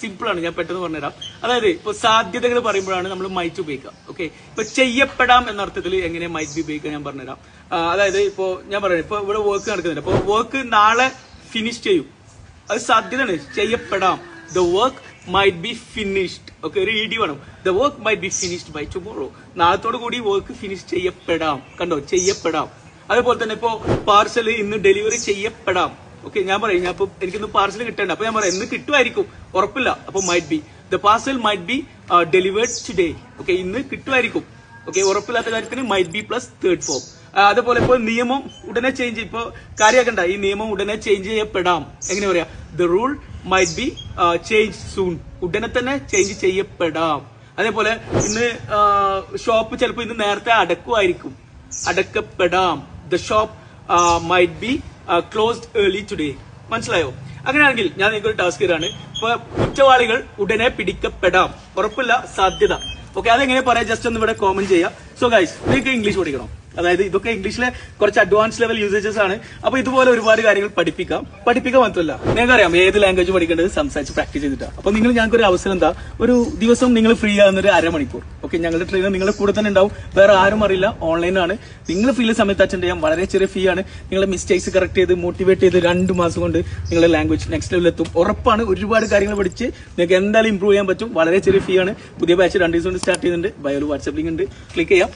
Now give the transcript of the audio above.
Simple ആണ് ഞാൻ പെട്ടെന്ന് പറഞ്ഞുതരാം. അതായത് ഇപ്പൊ സാധ്യതകൾ പറയുമ്പോഴാണ് നമ്മൾ മൈറ്റ് ഉപയോഗിക്കുക ഓക്കെ ഇപ്പൊ ചെയ്യപ്പെടാം എന്ന അർത്ഥത്തിൽ എങ്ങനെ മൈറ്റ് ഉപയോഗിക്കുക ഞാൻ പറഞ്ഞുതരാം. അതായത് ഇപ്പൊ ഞാൻ പറയാം ഇപ്പൊ ഇവിടെ വർക്ക് നടക്കുന്നുണ്ട്. അപ്പൊ വർക്ക് നാളെ ഫിനിഷ് ചെയ്യും. അത് സാധ്യതയാണ് ചെയ്യപ്പെടാം. The work might be finished okay ഒരു ഇടി വേണം. The work might be finished by tomorrow നാളത്തോടു കൂടി വർക്ക് ഫിനിഷ് ചെയ്യപ്പെടാം. കണ്ടോ? ചെയ്യപ്പെടാം. അതേപോലെ തന്നെ ഇപ്പോ പാർസൽ ഇന്ന് ഡെലിവറി ചെയ്യപ്പെടാം. ഓക്കെ ഞാൻ പറയും ഞാൻ എനിക്കൊന്ന് പാർസൽ കിട്ടേണ്ട. അപ്പൊ ഞാൻ പറയാം ഇന്ന് കിട്ടുമായിരിക്കും. ഉറപ്പില്ല. അപ്പൊ might be the parcel might be delivered today okay ഇന്ന് കിട്ടുമായിരിക്കും. ഓക്കെ ഉറപ്പില്ലാത്ത കാര്യത്തിന് might be plus third form അതുപോലെ ഇപ്പോൾ നിയമം ഉടനെ ചേഞ്ച് ഇപ്പൊ കാര്യമാക്കണ്ട ഈ നിയമം ഉടനെ ചേഞ്ച് ചെയ്യപ്പെടാം. എങ്ങനെ പറയാ? The rule might be change soon ഉടനെ തന്നെ ചേഞ്ച് ചെയ്യപ്പെടാം. അതേപോലെ ഇന്ന് ഷോപ്പ് ചിലപ്പോൾ ഇന്ന് നേരത്തെ അടക്കുമായിരിക്കും. അടക്കപ്പെടാം. The shop might be closed early today മനസ്സിലായോ? അങ്ങനെയാണെങ്കിൽ ഞാൻ നിങ്ങൾക്ക് ഒരു ടാസ്ക് തരാണ് കുറ്റവാളികൾ ഉടനെ പിടിക്കപ്പെടാം. ഉറപ്പില്ല സാധ്യത. ഓക്കെ അതെങ്ങനെ പറയാം? ജസ്റ്റ് ഒന്ന് ഇവിടെ കോമന്റ് ചെയ്യാം. സോ ഗൈസ് നിങ്ങൾക്ക് ഇംഗ്ലീഷ് പഠിക്കണം? അതായത് ഇതൊക്കെ ഇംഗ്ലീഷിലെ കുറച്ച് അഡ്വാൻസ് ലെവൽ യൂസേജസ് ആണ്. അപ്പൊ ഇതുപോലെ ഒരുപാട് കാര്യങ്ങൾ പഠിപ്പിക്കാം. പഠിപ്പിക്കാൻ മാത്രമല്ല നിങ്ങൾക്ക് അറിയാം ഏത് ലാംഗ്വേജ് പഠിക്കേണ്ടത് സംസാരിച്ച് പ്രാക്ടീസ് ചെയ്തിട്ടാണ് അപ്പൊ നിങ്ങൾ ഞങ്ങൾക്ക് ഒരു അവസരം എന്താ? ഒരു ദിവസം നിങ്ങൾ ഫ്രീ ആകുന്ന ഒരു അരമണിക്കൂർ. ഓക്കെ ഞങ്ങളുടെ ട്രെയിനർ നിങ്ങളുടെ കൂടെ തന്നെ ഉണ്ടാവും. വേറെ ആരും അറിയില്ല ഓൺലൈനാണ് നിങ്ങൾ ഫ്രീ സമയത്ത് അറ്റൻഡ് ചെയ്യാം. വളരെ ചെറിയ ഫീ ആണ്. നിങ്ങളുടെ മിസ്റ്റേക്സ് കറക്റ്റ് ചെയ്ത് മോട്ടിവേറ്റ് ചെയ്ത് രണ്ട് മാസം കൊണ്ട് നിങ്ങളുടെ ലാംഗ്വേജ് നെക്സ്റ്റ് ലെവലിൽ എത്തും. ഉറപ്പാണ് ഒരുപാട് കാര്യങ്ങൾ പഠിച്ച് നിങ്ങൾക്ക് എന്തായാലും ഇമ്പ്രൂവ് ചെയ്യാൻ പറ്റും. വളരെ ചെറിയ ഫീ ആണ്. പുതിയ ബാച്ച് രണ്ട് ദിവസം കൊണ്ട് സ്റ്റാർട്ട് ചെയ്യുന്നുണ്ട്. ബയോയിൽ വാട്സാപ്പ് ലിങ്ക് ഉണ്ട്. ക്ലിക്ക് ചെയ്യാം.